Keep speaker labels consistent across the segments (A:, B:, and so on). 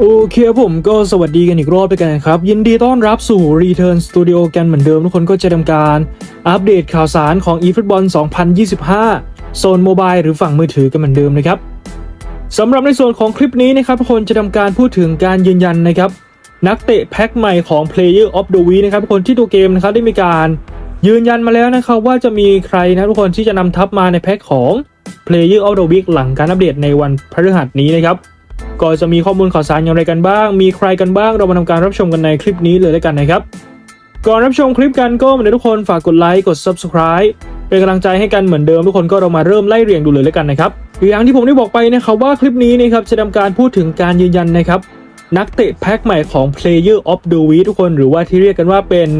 A: โอเคผมก็สวัสดีกันอีกรอบไปกันนะครับ ยินดีต้อนรับสู่ Return Studio กันเหมือนเดิมทุกคนก็จะทำการ อัปเดตข่าวสารของ eFootball 2025 โซนโมบายหรือฝั่งมือถือกันเหมือนเดิมนะครับสำหรับในส่วนของคลิปนี้นะครับทุกคนจะทำการพูดถึงการยืนยันนะครับ นักเตะแพ็คใหม่ของ Player of the Week นะครับทุกคนที่ตัวเกมนะครับได้มีการยืนยันมาแล้วนะครับว่าจะมีใครนะทุกคนที่จะนำทัพมาในแพ็คของ Player of the Week หลังการอัปเดตในวันพฤหัสนี้นะครับ ก็จะมีข้อมูลข่าวสารอย่างไรกันบ้าง มีใครกันบ้าง เรามาทำการรับชมกันในคลิปนี้เลยแล้วกันนะครับ ก่อนรับชมคลิปกันก็เหมือนทุกคนฝากกดไลค์ กด subscribe เป็นกำลังใจให้กันเหมือนเดิมทุกคนก็เรามาเริ่มไล่เรียงดูเลยแล้วกันนะครับอย่างที่ผมได้บอกไปนะครับว่าคลิปนี้นะครับจะทำการพูดถึงการยืนยันนะครับนักเตะแพ็คใหม่ของ Player of the Week ทุกคนหรือว่าที่เรียกกันว่าเป็น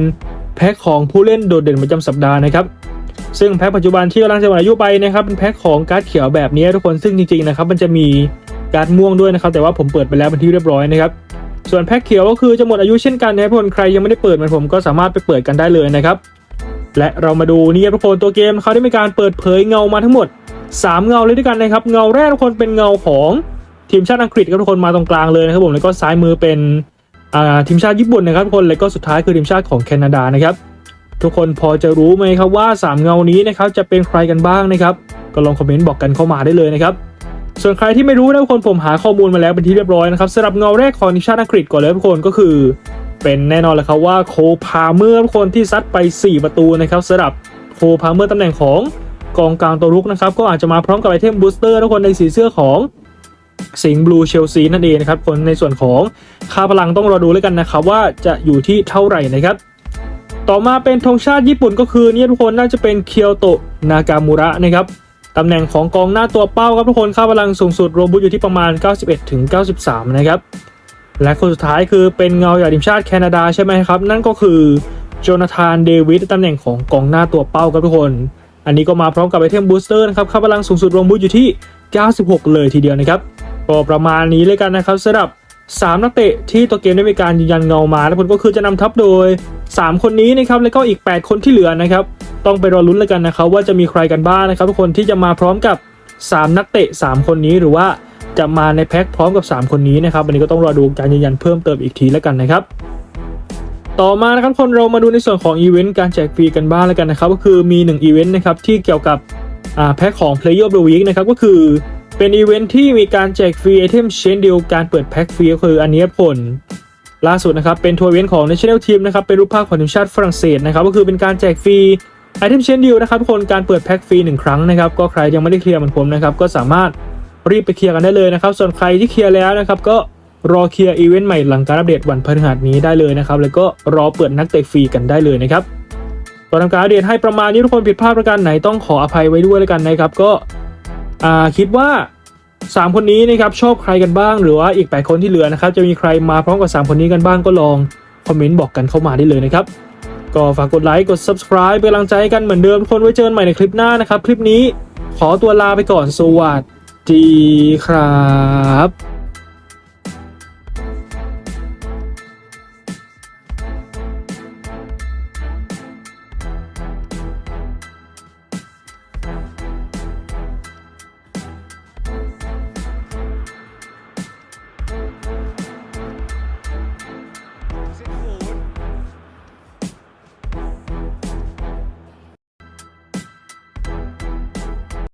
A: แพ็คของผู้เล่นโดดเด่นประจำสัปดาห์นะครับซึ่งแพ็คปัจจุบันที่กำลังจะหมดอายุไปนะครับเป็นแพ็คของการ์ดเขียวแบบนี้ทุกคนซึ่งจริงๆนะครับมันจะมี การ์ดม่วงด้วยนะครับ แต่ว่าผมเปิดไปแล้วเป็นที่เรียบร้อยนะครับ ส่วนแพ็คเขียวก็คือจะหมดอายุเช่นกันนะครับทุกคนใครยังไม่ได้เปิดเหมือนผมก็สามารถไปเปิดกันได้เลยนะครับ และเรามาดูนี่ครับทุกคนตัวเกมเขาได้มีการเปิดเผยเงามาทั้งหมด 3 เงาเลยด้วยกันนะครับ เงาแรกทุกคนเป็นเงาของทีมชาติอังกฤษครับทุกคนมาตรงกลางเลยนะครับผมแล้วก็ซ้ายมือเป็นทีมชาติญี่ปุ่นนะครับทุกคนแล้วก็สุดท้ายคือทีมชาติของแคนาดานะครับทุกคนพอจะรู้ไหมครับว่า 3 เงานี้นะครับจะเป็นใครกันบ้างนะครับ ก็ลองคอมเมนต์บอกกันเข้ามาได้เลยนะครับ ส่วนใครที่ไม่รู้นะทุกคนผมหาข้อมูลมาแล้วเป็นที่เรียบร้อยนะครับสำหรับเงาแรกของทีมชาติอังกฤษก่อนเลยทุกคนก็คือ เป็นแน่นอนเลยครับว่าโคพาเมอร์ทุกคนที่ซัดไป 4 ประตูนะครับสำหรับโคพาเมอร์ตำแหน่งของกองกลางตัวรุกนะครับก็อาจจะมาพร้อมกับไอเทมบูสเตอร์ทุกคนในสีเสื้อของสิงห์บลูเชลซีนั่นเองนะครับคนในส่วนของค่าพลังต้องรอดูแล้วกันนะครับว่าจะอยู่ที่เท่าไหร่นะครับต่อมาเป็นธงชาติญี่ปุ่นก็คือเนี่ยทุกคนน่าจะเป็นเคียวโตะนากามูระนะครับ ตำแหน่งของกองหน้าตัวเป้าครับทุกคนค่าพลังสูงสุดรวมบุตอยู่ที่ประมาณ 91ถึง93 นะครับ และคนสุดท้ายคือเป็นเงาจากทีมชาติแคนาดาใช่ไหมครับ นั่นก็คือโจนาธานเดวิดตำแหน่งของกองหน้าตัวเป้าครับทุกคน อันนี้ก็มาพร้อมกับไอเทมบูสเตอร์นะครับค่าพลังสูงสุดรวมบุตอยู่ที่ 96 เลยทีเดียวนะครับก็ประมาณนี้เลยกันนะครับสำหรับ 3 นักเตะที่ตัวเกมได้มีการยืนยันเงามาและผลก็คือจะนำทัพโดย 3 คนนี้นะครับแล้วก็อีก 8 คนที่เหลือนะครับต้องไปรอลุ้นแล้วกันนะครับว่าจะมีใครกันบ้างนะครับทุกคนที่จะมาพร้อมกับ 3 นักเตะ 3 คนนี้หรือว่าจะมาในแพ็คพร้อมกับ 3 คนนี้นะครับอันนี้ก็ต้องรอดูการยืนยันเพิ่มเติมอีกทีแล้วกันนะครับต่อมานะครับคนเรามาดูในส่วนของอีเวนต์การแจกฟรีกันบ้างแล้วกันนะครับก็คือมี1อีเวนต์นะครับที่เกี่ยวกับแพ็คของ Player of the Week นะครับก็คือเป็นอีเวนต์ที่มีการแจกฟรีไอเทมเชนเดียวการเปิดแพ็คฟรีก็คืออันนี้ผล ล่าสุดนะครับเป็นทัวร์เวนของ National Team นะครับเป็นรูปภาพของทีมชาติฝรั่งเศสนะครับก็คือเป็นการแจกฟรีไอเทมเชนเดียวนะครับทุกคนการเปิดแพ็คฟรีหนึ่งครั้งนะครับก็ใครยังไม่ได้เคลียร์เหมือนผมนะครับก็สามารถรีบไปเคลียร์กันได้เลยนะครับส่วนใครที่เคลียร์แล้วนะครับก็รอเคลียร์อีเวนต์ใหม่หลังการอัปเดตวันพฤหัสนี้ได้เลยนะครับแล้วก็รอเปิดนักเตะฟรีกันได้เลยนะครับก็ทำการอัปเดตให้ประมาณนี้ทุกคนผิดพลาดประการไหนต้องขออภัยไว้ด้วยแล้วกันนะครับก็คิดว่า 3 คนนี้นะครับชอบใครกันบ้าง หรือว่าอีก 8 คนที่เหลือนะครับจะมีใครมาพร้อมกับ 3 คนนี้กันบ้างก็ลองคอมเมนต์บอกกันเข้ามาได้เลยนะครับ ก็ฝากกดไลค์กด subscribe เป็นกำลังใจให้กันเหมือนเดิมทุกคนไว้เจอกันใหม่ในคลิปหน้านะครับ คลิปนี้ขอตัวลาไปก่อนสวัสดีครับ